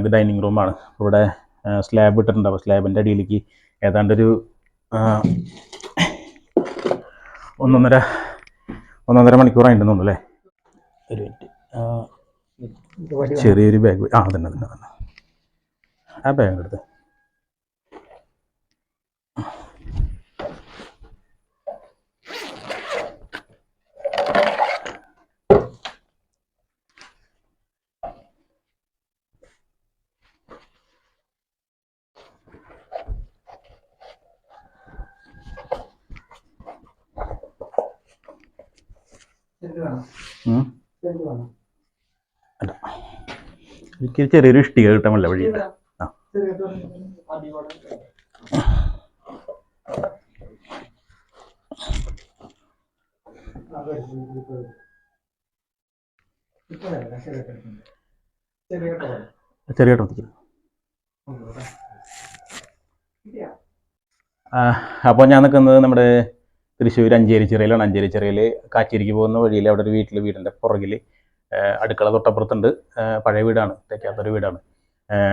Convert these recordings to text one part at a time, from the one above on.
ഇത് ഡൈനിങ് റൂമാണ് ഇവിടെ സ്ലാബ് ഇട്ടിട്ടുണ്ട്. അപ്പോൾ സ്ലാബിന്റെ അടിയിലേക്ക് ഏതാണ്ടൊരു ഒന്നൊന്നര ഒന്നൊന്നര മണിക്കൂറായിട്ടുണ്ടെന്ന് തോന്നുന്നു അല്ലേ? ഒരു മിനിറ്റ്. ചെറിയൊരു ബാഗ് ആ അതന്നെ തന്നെ തന്നെ ആ ബാഗ് എടുത്ത്. അല്ല എനിക്ക് ചെറിയൊരു ഇഷ്ടിക കിട്ടാൻ വല്ല വഴിയില്ല ആ. ചെറിയ ടോപ്പിക്ക് അപ്പോൾ ഞാൻ നിൽക്കുന്നത് നമ്മുടെ തൃശ്ശൂർ അഞ്ചേരി ചിറയിലാണ്. അഞ്ചേരി ചിറയിൽ കാച്ചേരിക്ക് പോകുന്ന വഴിയിൽ അവിടെ ഒരു വീട്ടിൽ വീടിന്റെ പുറകിൽ അടുക്കള തൊട്ടപ്പുറത്തുണ്ട്. പഴയ വീടാണ്. തെക്കാത്തൊരു വീടാണ്.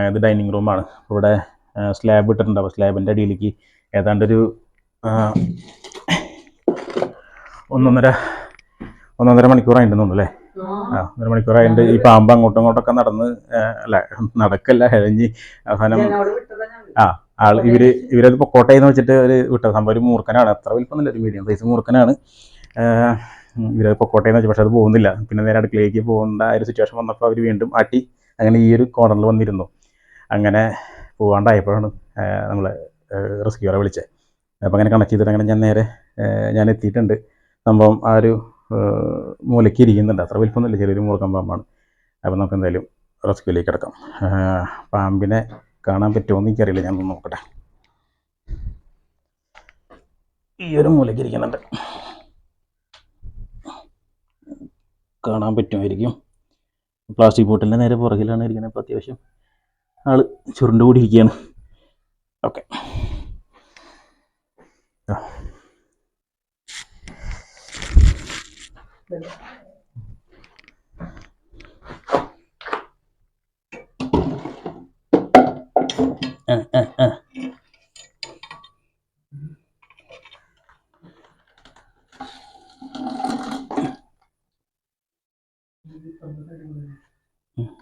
ഇത് ഡൈനിങ് റൂമാണ്. ഇവിടെ സ്ലാബ് ഇട്ടിട്ടുണ്ട്. അപ്പോൾ സ്ലാബിന്റെ അടിയിലേക്ക് ഏതാണ്ടൊരു ഒന്നൊന്നര ഒന്നൊന്നര മണിക്കൂറായിട്ട് തോന്നുന്നു അല്ലേ? ആ ഒന്നര മണിക്കൂറായിട്ട് ഈ പാമ്പ് അങ്ങോട്ടും ഇങ്ങോട്ടൊക്കെ നടന്ന് അല്ല നടക്കല്ല. ഹെഴഞ്ഞ് അവസാനം ആ ആൾ ഇവർ ഇവരത് പൊക്കോട്ടെ എന്ന് വെച്ചിട്ട് ഒരു വിട്ട സംഭവം ഒരു മൂർഖനാണ്. അത്ര വലിപ്പമൊന്നുമില്ല ഒരു മീഡിയം സൈസ് മൂർഖനാണ്. ഇവരത് പൊക്കോട്ടെ എന്ന് വെച്ചാൽ പക്ഷെ അത് പോകുന്നില്ല. പിന്നെ നേരെ അടുക്കളയിലേക്ക് പോകേണ്ട ആ ഒരു സിറ്റുവേഷൻ വന്നപ്പോൾ അവർ വീണ്ടും ആട്ടി അങ്ങനെ ഈ ഒരു കോർണറിൽ വന്നിരുന്നു. അങ്ങനെ പോകാണ്ടായപ്പോഴാണ് നമ്മൾ റെസ്ക്യൂറെ വിളിച്ചത് അപ്പോൾ അങ്ങനെ കണക്ട് ചെയ്തിട്ട് അങ്ങനെ ഞാൻ നേരെ ഞാൻ എത്തിയിട്ടുണ്ട്. സംഭവം ആ ഒരു മൂലയ്ക്ക് ഇരിക്കുന്നുണ്ട്. അത്ര വലിപ്പമൊന്നുമില്ല ചെറിയൊരു മൂർഖം പാമ്പാണ്. അപ്പോൾ നമുക്ക് എന്തായാലും റെസ്ക്യൂലേക്ക് കിടക്കാം. പാമ്പിനെ കാണാൻ പറ്റുമോ എന്ന് എനിക്കറിയില്ല. ഞാൻ നോക്കട്ടെ. ഈ ഒരു മൂലയ്ക്ക് ഇരിക്കുന്നുണ്ട് കാണാൻ പറ്റുമായിരിക്കും. പ്ലാസ്റ്റിക് ബോട്ടിലിന്റെ നേരെ പുറകിലാണ് ഇരിക്കുന്നത്. ഇപ്പോൾ അത്യാവശ്യം ആൾ ചുരുണ്ട് കൂടി ഇരിക്കുകയാണ് ഓക്കെ. ആ ആ ആ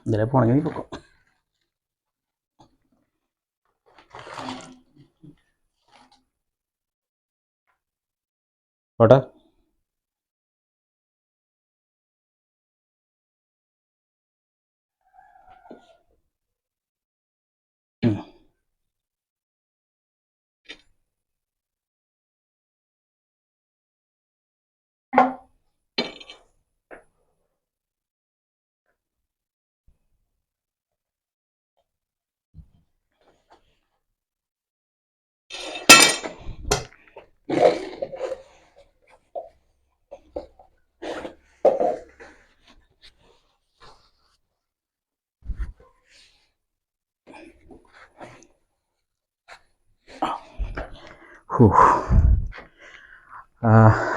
ഇതിലെ പോണെങ്കിൽ പൊക്കോ. പോട്ടെ.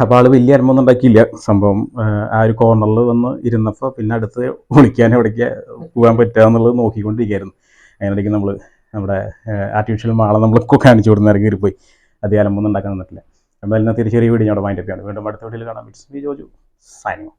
അപ്പോൾ ആൾ വലിയ അനുഭവം ഉണ്ടാക്കിയില്ല. സംഭവം ആ, ഒരു കോർണറിൽ വന്ന് ഇരുന്നപ്പോൾ പിന്നെ അടുത്ത് ഒളിക്കാൻ എവിടേക്ക് പോകാൻ പറ്റുക എന്നുള്ളത് നോക്കിക്കൊണ്ടിരിക്കുകയായിരുന്നു അതിനിടയ്ക്ക് നമ്മൾ നമ്മുടെ ആർട്ടിഫിഷ്യൽ മാളെ നമ്മൾ കാണിച്ചു കൊടുക്കുന്ന ഇറങ്ങി പോയി അധികം അലമ്പൊന്നും ഉണ്ടാക്കാൻ നിന്നിട്ടില്ല. അപ്പോൾ അതിനകത്ത് ചെറിയ വീഡിയോ മൈൻഡപ്പ് ആണ് വീണ്ടും അടുത്ത വീഡിയോയിൽ കാണാം. It's B Joju signing